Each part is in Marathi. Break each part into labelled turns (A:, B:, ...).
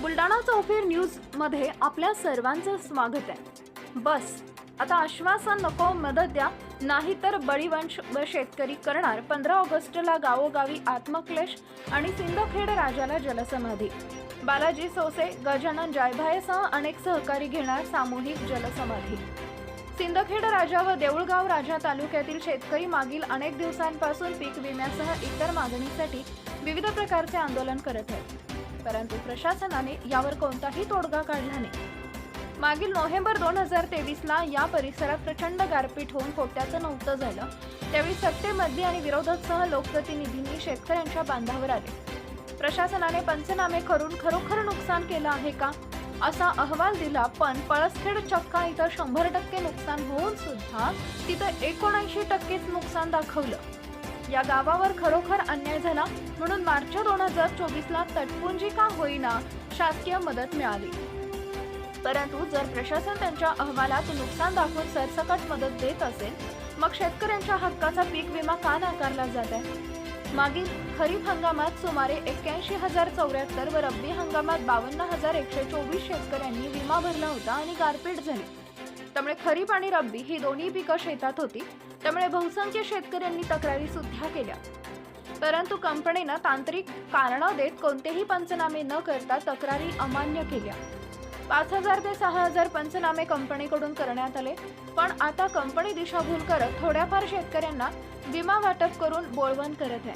A: बुलढाणा चौफेर न्यूजमध्ये आपल्या सर्वांचं स्वागत आहे. बस आता आश्वासन नको मदत द्या. नाहीतर बळीवंश व शेतकरी करणार. पंधरा ऑगस्टला गावोगावी आत्मक्लेश आणि सिंदखेड राजाला जलसमाधी. बालाजी सोसे गजानन जायभायसह अनेक सहकारी घेणार सामूहिक जलसमाधी. सिंदखेड राजा व देऊळगाव राजा तालुक्यातील शेतकरी मागील अनेक दिवसांपासून पीक विम्यासह इतर मागणीसाठी विविध प्रकारचे आंदोलन करत आहेत. परंतु प्रशासनाने यावर कोणताही तोडगा काढला नाही. मागील नोव्हेंबर दोन हजार तेवीसला या परिसरात प्रचंड गारपीट होऊन पोट्याचं नव्हतं झालं. त्यावेळी सत्तेमध्ये आणि विरोधकसह लोकप्रतिनिधींनी शेतकऱ्यांच्या बांधावर आले. प्रशासनाने पंचनामे करून खरोखर नुकसान केलं आहे का? असा अहवाल दिला पण पळसखेड चक्का इथं शंभर टक्के नुकसान होऊन सुद्धा तिथं एकोणऐंशी टक्केच नुकसान दाखवलं. या गावावर खरोखर अन्याय झाला म्हणून मार्च दोन हजार चोवीसला तटपुंजी का होईना शासकीय मदत मिळाली. परंतु जर प्रशासन त्यांच्या अहवालात नुकसान दाखवून सरसकट मदत देत असेल मग शेतकऱ्यांच्या हक्काचा पीक विमा का नाकारला जात आहे? मागील खरीप हंगामात सुमारे एक्क्याऐंशी हजार चौऱ्याहत्तर व रब्बी हंगामात बावन्न हजार एकशे चोवीस शेतकऱ्यांनी विमा भरला होता आणि गारपीट झाली. त्यामुळे खरीप आणि रब्बी ही दोन्ही पिकं शेतात होती. त्यामुळे बहुसंख्य शेतकऱ्यांनी तक्रारी सुद्धा केल्या. परंतु कंपनीनं तांत्रिक कारणं देत कोणतेही पंचनामे न करता तक्रारी अमान्य केल्या. पाच हजार ते सहा हजार पंचनामे कंपनीकडून करण्यात आले पण आता कंपनी दिशाभूल करत थोड्याफार शेतकऱ्यांना विमा वाटप करून बोळवण करत आहे.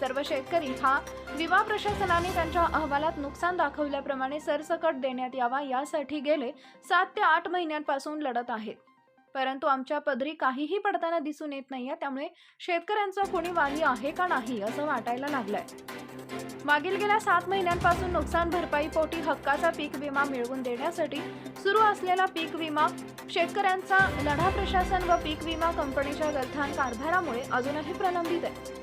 A: सर्व शेतकरी हा विमा प्रशासनाने त्यांच्या अहवालात नुकसान दाखवल्याप्रमाणे सरसकट देण्यात यावा यासाठी गेले सात ते आठ महिन्यांपासून लढत आहेत. परंतु आमच्या पदरी काहीही पडताना दिसून येत नाहीये त्यामुळे शेतकऱ्यांचा कोणी वाली आहे का नाही असं वाटायला लागलंय. मागील गेल्या सात महिन्यांपासून नुकसान भरपाई पोटी हक्काचा पीक विमा मिळवून देण्यासाठी सुरू असलेला पीक विमा शेतकऱ्यांचा लढा प्रशासन व पीक विमा कंपनीच्या गलथान कारभारामुळे अजूनही प्रलंबित आहे.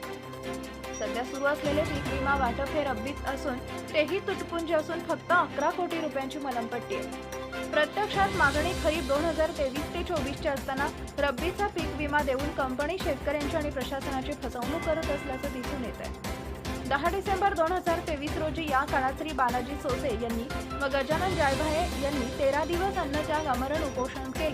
A: सध्या सुरू असलेले पीक विमा वाटप हे रब्बीत असून तेही तुटपुंजे असून फक्त अकरा कोटी रुपयांची मलमपट्टी आहे. प्रत्यक्षात मागणी खरीप दोन हजार तेवीस ते चोवीसच्या असताना रब्बीचा पीक विमा देऊन कंपनी शेतकऱ्यांची आणि प्रशासनाची फसवणूक करत असल्याचं दिसून येत आहे. दहा डिसेंबर दोन हजार तेवीस रोजी या काळात श्री बालाजी सोसे यांनी व गजानन जायभाये यांनी तेरा दिवस अन्नत्याग अमरण उपोषण केले.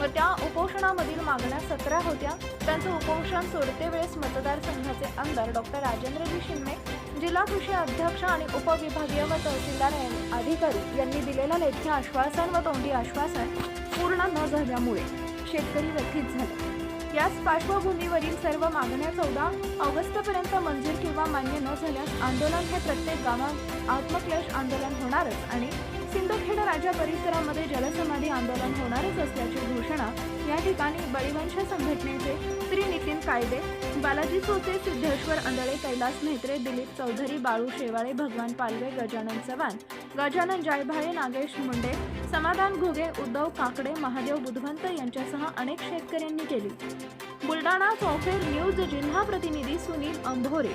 A: व त्या उपोषणामधील मागण्या सतरा होत्या. त्यांचं उपोषण सोडते वेळेस मतदारसंघाचे आमदार डॉक्टर राजेंद्रजी शिंदे जिल्हा कृषी अध्यक्ष आणि उपविभागीय व तहसीलदार या- अधिकारी यांनी दिलेलं लेखी आश्वासन व तोंडी आश्वासन पूर्ण न झाल्यामुळे शेतकरी व्यथित झाले. याच पार्श्वभूमीवरील सर्व मागण्या चौदा ऑगस्टपर्यंत मंजूर किंवा मान्य न झाल्यास आंदोलन हे प्रत्येक गावात आत्मक्लेश आंदोलन होणारच आणि सिंधुदुर्ग मंदिराच्या परिसरामध्ये जलसमाधी आंदोलन होणारच असल्याची घोषणा या ठिकाणी बळीवंश संघटनेचे श्री नितीन कायदे बालाजी सोते सिद्धेश्वर अंदळे कैलास म्हेत्रे दिलीप चौधरी बाळू शेवाळे भगवान पालवे गजानन चव्हाण गजानन जायभाळे नागेश मुंडे समाधान घुगे उद्धव काकडे महादेव बुधवंत यांच्यासह अनेक शेतकऱ्यांनी केली. बुलडाणा चौफेर न्यूज जिल्हा प्रतिनिधी सुनील अंभोरे.